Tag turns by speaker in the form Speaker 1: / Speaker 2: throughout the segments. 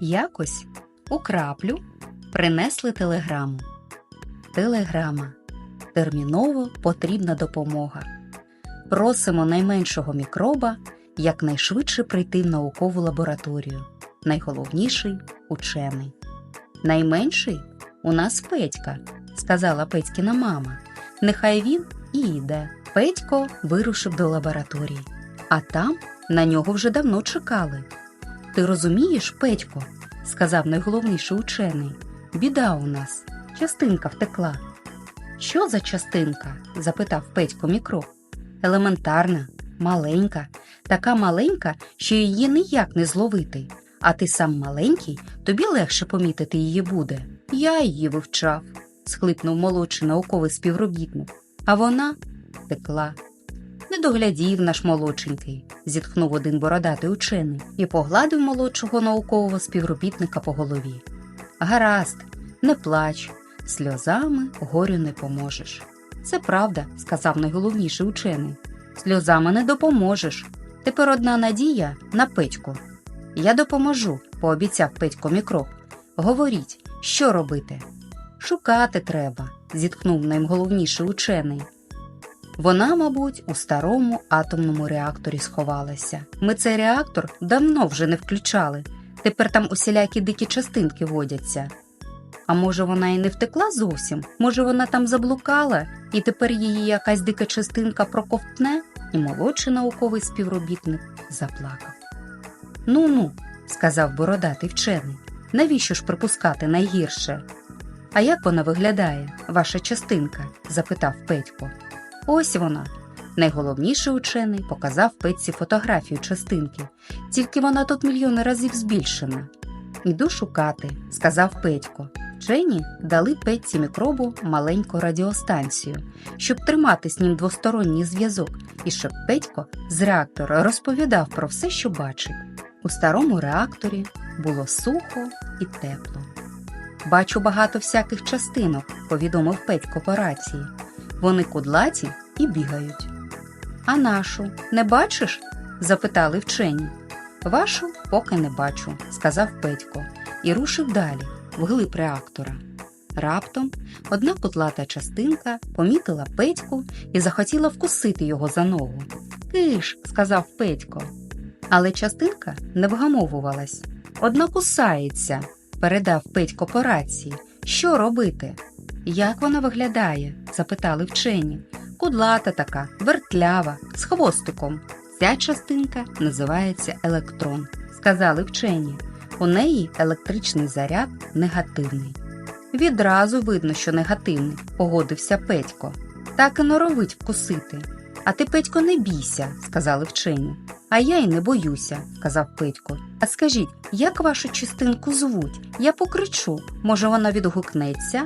Speaker 1: Якось у краплю принесли телеграму. Телеграма. Терміново потрібна допомога. Просимо найменшого мікроба якнайшвидше прийти в наукову лабораторію. Найголовніший учений. Найменший у нас Петька, сказала Петькіна мама. Нехай він і йде. Петько вирушив до лабораторії, а там на нього вже давно чекали. Ти розумієш, Петько, сказав найголовніший учений. Біда у нас, частинка втекла. Що за частинка? запитав Петько мікроб. Елементарна, маленька, така маленька, що її ніяк не зловити. А ти сам маленький, тобі легше помітити її буде. Я її вивчав, схлипнув молодший науковий співробітник. А вона текла. Не доглядів наш молодшенький, зітхнув один бородатий учений і погладив молодшого наукового співробітника по голові. Гаразд, не плач, сльозами горю не поможеш. Це правда, сказав найголовніший учений. Сльозами не допоможеш. Тепер одна надія на Петьку. Я допоможу, пообіцяв Петько мікроб. Говоріть, що робити? Шукати треба, зітхнув найголовніший учений. Вона, мабуть, у старому атомному реакторі сховалася. Ми цей реактор давно вже не включали. Тепер там усілякі дикі частинки водяться. А може, вона і не втекла зовсім? Може, вона там заблукала, і тепер її якась дика частинка проковтне? І молодший науковий співробітник заплакав. Ну ну, сказав бородатий вчений, навіщо ж припускати найгірше? А як вона виглядає, ваша частинка? запитав Петько. Ось вона. Найголовніший учений показав Петці фотографію частинки, тільки вона тут мільйони разів збільшена. Іду шукати, сказав Петько. Вчені дали Петці мікробу маленьку радіостанцію, щоб тримати з ним двосторонній зв'язок, і щоб Петько з реактора розповідав про все, що бачить. У старому реакторі було сухо і тепло. Бачу багато всяких частинок, повідомив Петько по рації. Вони кудлаті і бігають. А нашу не бачиш? запитали вчені. Вашу поки не бачу, сказав Петько і рушив далі, вглиб реактора. Раптом одна кудлата частинка помітила Петьку і захотіла вкусити його за ногу. Киш, сказав Петько. Але частинка не вгамовувалась. Одна кусається, передав Петько по рації. Що робити? Як вона виглядає? запитали вчені. Кудлата така, вертлява, з хвостиком. Ця частинка називається електрон, сказали вчені. У неї електричний заряд негативний. Відразу видно, що негативний, погодився Петько. Так і норовить вкусити. А ти, Петько, не бійся, сказали вчені. А я й не боюся, сказав Петько. А скажіть, як вашу частинку звуть? Я покричу, може, вона відгукнеться?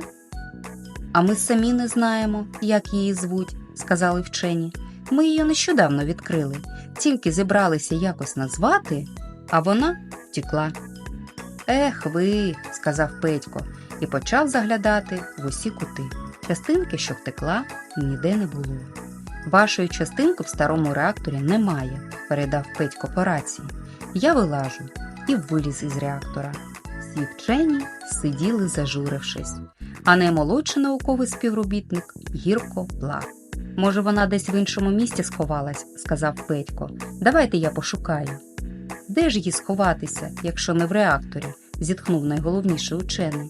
Speaker 1: А ми самі не знаємо, як її звуть, сказали вчені. Ми її нещодавно відкрили, тільки зібралися якось назвати, а вона втікла. Ех ви, сказав Петько і почав заглядати в усі кути. Частинки, що втекла, ніде не було. Вашої частинки в старому реакторі немає, передав Петько по рації. Я вилажу і виліз із реактора. Всі вчені сиділи, зажурившись, а наймолодший науковий співробітник гірко плакав. Може, вона десь в іншому місці сховалась, сказав Петько. Давайте я пошукаю. Де ж їй сховатися, якщо не в реакторі? зітхнув найголовніший учений.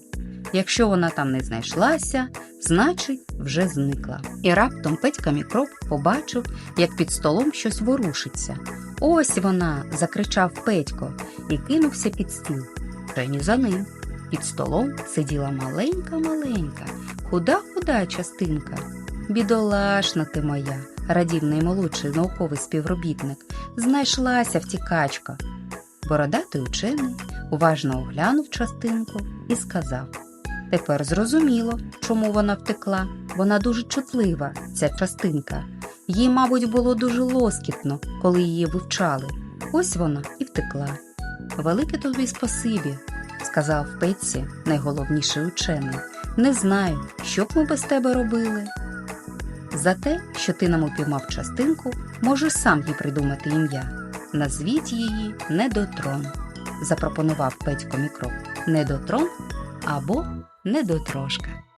Speaker 1: Якщо вона там не знайшлася, значить, вже зникла. І раптом Петька мікроб побачив, як під столом щось ворушиться. Ось вона. закричав Петько і кинувся під стіл. Жені за ним. Під столом сиділа маленька-маленька, худа-худа частинка. Бідолашна ти моя, радів наймолодший науковий співробітник, знайшлася втікачка. Бородатий учений уважно оглянув частинку і сказав Тепер зрозуміло, чому вона втекла. Вона дуже чутлива, ця частинка. Їй, мабуть, було дуже лоскітно, коли її вивчали. Ось вона і втекла. Велике тобі спасибі, сказав Петці найголовніший учений. Не знаю, що б ми без тебе робили. За те, що ти нам упіймав частинку, можеш сам їй придумати ім'я. Назвіть її недотрон. запропонував Петько мікроб. Недотрон або недотрошка.